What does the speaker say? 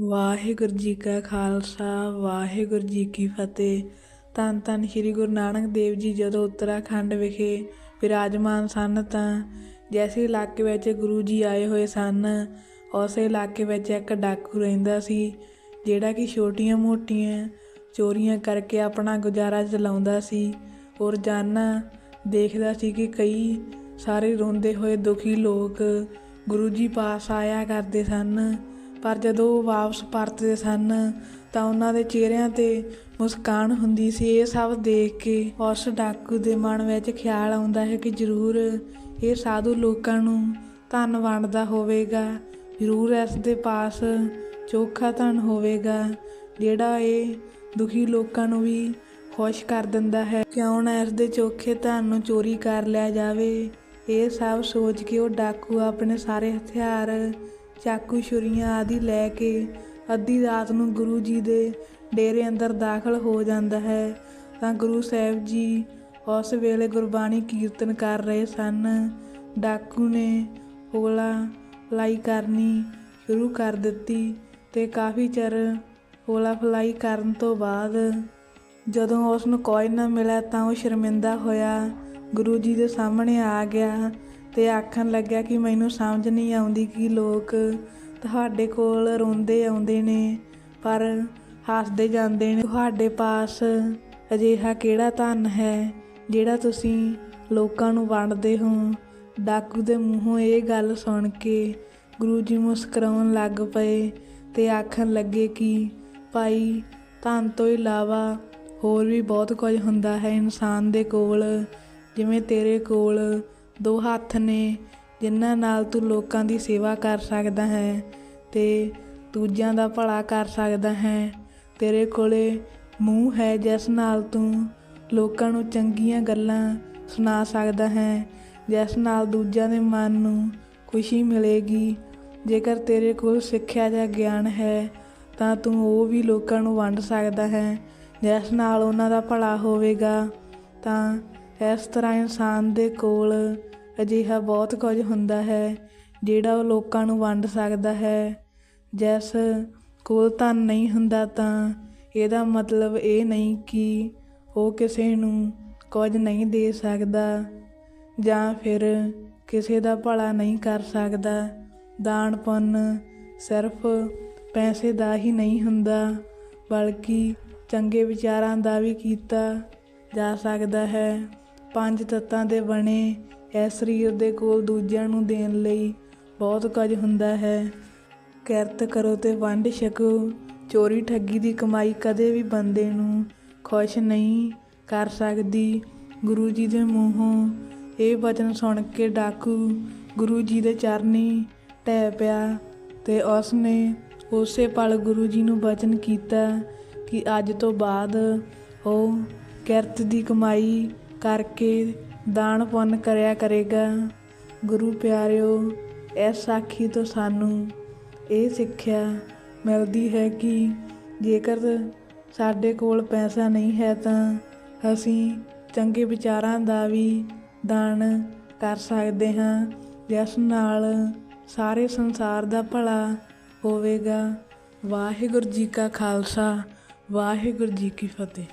ਵਾਹਿਗੁਰੂ ਜੀ ਕਾ ਖਾਲਸਾ, ਵਾਹਿਗੁਰੂ ਜੀ ਕੀ ਫਤਿਹ। ਧੰਨ ਧੰਨ ਸ੍ਰੀ ਗੁਰੂ ਨਾਨਕ ਦੇਵ ਜੀ, ਜਦੋਂ ਉੱਤਰਾਖੰਡ ਵਿਖੇ ਵਿਰਾਜਮਾਨ ਸਨ ਤਾਂ ਜੈਸੇ ਇਲਾਕੇ ਵਿੱਚ ਗੁਰੂ ਜੀ ਆਏ ਹੋਏ ਸਨ, ਉਸੇ ਇਲਾਕੇ ਵਿੱਚ ਇੱਕ ਡਾਕੂ ਰਹਿੰਦਾ ਸੀ, ਜਿਹੜਾ ਕਿ ਛੋਟੀਆਂ-ਮੋਟੀਆਂ ਚੋਰੀਆਂ ਕਰਕੇ ਆਪਣਾ ਗੁਜ਼ਾਰਾ ਚਲਾਉਂਦਾ ਸੀ। ਔਰ ਜਾਨਾ ਦੇਖਦਾ ਸੀ ਕਿ ਕਈ ਸਾਰੇ ਰੋਂਦੇ ਹੋਏ ਦੁਖੀ ਲੋਕ ਗੁਰੂ ਜੀ ਪਾਸ ਆਇਆ ਕਰਦੇ ਸਨ। ਪਰ ਜਦੋਂ ਉਹ ਵਾਪਸ ਪਰਤਦੇ ਸਨ ਤਾਂ ਉਹਨਾਂ ਦੇ ਚਿਹਰਿਆਂ ਤੇ ਮੁਸਕਾਨ ਹੁੰਦੀ ਸੀ। ਇਹ ਸਭ ਦੇਖ ਕੇ ਉਸ ਡਾਕੂ ਦੇ ਮਨ ਵਿੱਚ ਖਿਆਲ ਆਉਂਦਾ ਹੈ ਕਿ ਜ਼ਰੂਰ ਇਹ ਸਾਧੂ ਲੋਕਾਂ ਨੂੰ ਧਨ ਵੰਡਦਾ ਹੋਵੇਗਾ। ਜ਼ਰੂਰ ਇਸ ਦੇ ਪਾਸ ਚੋਖਾ ਧਨ ਹੋਵੇਗਾ, ਜਿਹੜਾ ਇਹ ਦੁਖੀ ਲੋਕਾਂ ਨੂੰ ਵੀ ਖੁਸ਼ ਕਰ ਦਿੰਦਾ ਹੈ। ਕਿਉਂ ਨਾ ਇਸ ਦੇ ਚੋਖੇ ਧਨ ਨੂੰ ਚੋਰੀ ਕਰ ਲਿਆ ਜਾਵੇ। ਇਹ ਸਭ ਸੋਚ ਕੇ ਉਹ ਡਾਕੂ ਆਪਣੇ ਸਾਰੇ ਹਥਿਆਰ ਚਾਕੂ ਛੁਰੀਆਂ ਆਦਿ ਲੈ ਕੇ ਅੱਧੀ ਰਾਤ ਨੂੰ ਗੁਰੂ ਜੀ ਦੇ ਡੇਰੇ ਅੰਦਰ ਦਾਖਲ ਹੋ ਜਾਂਦਾ ਹੈ, ਤਾਂ ਗੁਰੂ ਸਾਹਿਬ ਜੀ ਉਸ ਵੇਲੇ ਗੁਰਬਾਣੀ ਕੀਰਤਨ ਕਰ ਰਹੇ ਸਨ। ਡਾਕੂ ਨੇ ਹੋਲਾ ਫਲਾਈ ਕਰਨੀ ਸ਼ੁਰੂ ਕਰ ਦਿੱਤੀ ਤੇ ਕਾਫੀ ਚਿਰ ਹੋਲਾ ਫਲਾਈ ਕਰਨ ਤੋਂ ਬਾਅਦ ਜਦੋਂ ਉਸ ਨੂੰ ਕੋਈ ਨਾ ਮਿਲਿਆ ਤਾਂ ਉਹ ਸ਼ਰਮਿੰਦਾ ਹੋਇਆ ਗੁਰੂ ਜੀ ਦੇ ਸਾਹਮਣੇ ਆ ਗਿਆ। ਤੇ ਆਖਣ ਲੱਗਿਆ ਕਿ ਮੈਨੂੰ ਸਮਝ ਨਹੀਂ ਆਉਂਦੀ ਕਿ ਲੋਕ ਤੁਹਾਡੇ ਕੋਲ ਰੋਂਦੇ ਆਉਂਦੇ ਨੇ, ਪਰ ਹੱਸਦੇ ਜਾਂਦੇ ਨੇ। ਤੁਹਾਡੇ ਪਾਸ ਅਜਿਹਾ ਕਿਹੜਾ ਧਨ ਹੈ ਜਿਹੜਾ ਤੁਸੀਂ ਲੋਕਾਂ ਨੂੰ ਵੰਡਦੇ ਹੋ? ਡਾਕੂ ਦੇ ਮੂੰਹੋਂ ਇਹ ਗੱਲ ਸੁਣ ਕੇ ਗੁਰੂ ਜੀ ਮੁਸਕਰਾਉਣ ਲੱਗ ਪਏ ਤੇ ਆਖਣ ਲੱਗੇ ਕਿ ਭਾਈ, ਧਨ ਤੋਂ ਇਲਾਵਾ ਹੋਰ ਵੀ ਬਹੁਤ ਕੁਝ ਹੁੰਦਾ ਹੈ ਇਨਸਾਨ ਦੇ ਕੋਲ, ਜਿਵੇਂ ਤੇਰੇ ਕੋਲ ਦੋ ਹੱਥ ਨੇ, ਜਿਨ੍ਹਾਂ ਨਾਲ ਤੂੰ ਲੋਕਾਂ ਦੀ ਸੇਵਾ ਕਰ ਸਕਦਾ ਹੈ ਤੇ ਦੂਜਿਆਂ ਦਾ ਭਲਾ ਕਰ ਸਕਦਾ ਹੈ। ਤੇਰੇ ਕੋਲੇ ਮੂੰਹ ਹੈ ਜਿਸ ਨਾਲ ਤੂੰ ਲੋਕਾਂ ਨੂੰ ਚੰਗੀਆਂ ਗੱਲਾਂ ਸੁਣਾ ਸਕਦਾ ਹੈ, ਜਿਸ ਨਾਲ ਦੂਜਿਆਂ ਦੇ ਮਨ ਨੂੰ ਖੁਸ਼ੀ ਮਿਲੇਗੀ। ਜੇਕਰ ਤੇਰੇ ਕੋਲ ਸਿੱਖਿਆ ਜਾਂ ਗਿਆਨ ਹੈ, ਤਾਂ ਤੂੰ ਉਹ ਵੀ ਲੋਕਾਂ ਨੂੰ ਵੰਡ ਸਕਦਾ ਹੈ, ਜਿਸ ਨਾਲ ਉਹਨਾਂ ਦਾ ਭਲਾ ਹੋਵੇਗਾ। ਤਾਂ ਇਸ ਤਰ੍ਹਾਂ ਇਨਸਾਨ ਦੇ ਕੋਲ ਅਜਿਹਾ ਬਹੁਤ ਕੁਝ ਹੁੰਦਾ ਹੈ, ਜਿਹੜਾ ਉਹ ਲੋਕਾਂ ਨੂੰ ਵੰਡ ਸਕਦਾ ਹੈ। ਜਿਸ ਕੋਲ ਧਨ ਨਹੀਂ ਹੁੰਦਾ ਤਾਂ ਇਹਦਾ ਮਤਲਬ ਇਹ ਨਹੀਂ ਕਿ ਉਹ ਕਿਸੇ ਨੂੰ ਕੁਝ ਨਹੀਂ ਦੇ ਸਕਦਾ ਜਾਂ ਫਿਰ ਕਿਸੇ ਦਾ ਭਲਾ ਨਹੀਂ ਕਰ ਸਕਦਾ। ਦਾਨ ਪੁੰਨ ਸਿਰਫ ਪੈਸੇ ਦਾ ਹੀ ਨਹੀਂ ਹੁੰਦਾ, ਬਲਕਿ ਚੰਗੇ ਵਿਚਾਰਾਂ ਦਾ ਵੀ ਕੀਤਾ ਜਾ ਸਕਦਾ ਹੈ। ਪੰਜ ਤੱਤਾਂ ਦੇ ਬਣੇ। ਇਹ ਸਰੀਰ ਦੇ ਕੋਲ ਦੂਜਿਆਂ ਨੂੰ ਦੇਣ ਲਈ ਬਹੁਤ ਕੁਝ ਹੁੰਦਾ ਹੈ। ਕਿਰਤ ਕਰੋ ਤੇ ਵੰਡ ਛਕੋ। ਚੋਰੀ ਠੱਗੀ ਦੀ ਕਮਾਈ ਕਦੇ ਵੀ ਬੰਦੇ ਨੂੰ ਖੁਸ਼ ਨਹੀਂ ਕਰ ਸਕਦੀ। ਗੁਰੂ ਜੀ ਦੇ ਮੂੰਹੋਂ ਇਹ ਵਚਨ ਸੁਣ ਕੇ ਡਾਕੂ ਗੁਰੂ ਜੀ ਦੇ ਚਰਨੀ ਟਹਿ ਪਿਆ ਤੇ ਉਸ ਨੇ ਉਸੇ ਪਲ ਗੁਰੂ ਜੀ ਨੂੰ ਵਚਨ ਕੀਤਾ ਕਿ ਅੱਜ ਤੋਂ ਬਾਅਦ ਉਹ ਕਿਰਤ ਦੀ ਕਮਾਈ ਕਰਕੇ ਦਾਨ ਪੁੰਨ ਕਰਿਆ ਕਰੇਗਾ। ਗੁਰੂ ਪਿਆਰਿਓ ਇਸ ਸਾਖੀ ਤੋਂ ਸਾਨੂੰ ਇਹ ਸਿੱਖਿਆ ਮਿਲਦੀ ਹੈ ਕਿ ਜੇਕਰ ਸਾਡੇ ਕੋਲ ਪੈਸਾ ਨਹੀਂ ਹੈ ਤਾਂ ਅਸੀਂ ਚੰਗੇ ਵਿਚਾਰਾਂ ਦਾ ਵੀ ਦਾਨ ਕਰ ਸਕਦੇ ਹਾਂ, ਜਿਸ ਨਾਲ ਸਾਰੇ ਸੰਸਾਰ ਦਾ ਭਲਾ ਹੋਵੇਗਾ। ਵਾਹਿਗੁਰੂ ਜੀ ਕਾ ਖਾਲਸਾ, ਵਾਹਿਗੁਰੂ ਜੀ ਕੀ ਫਤਿਹ।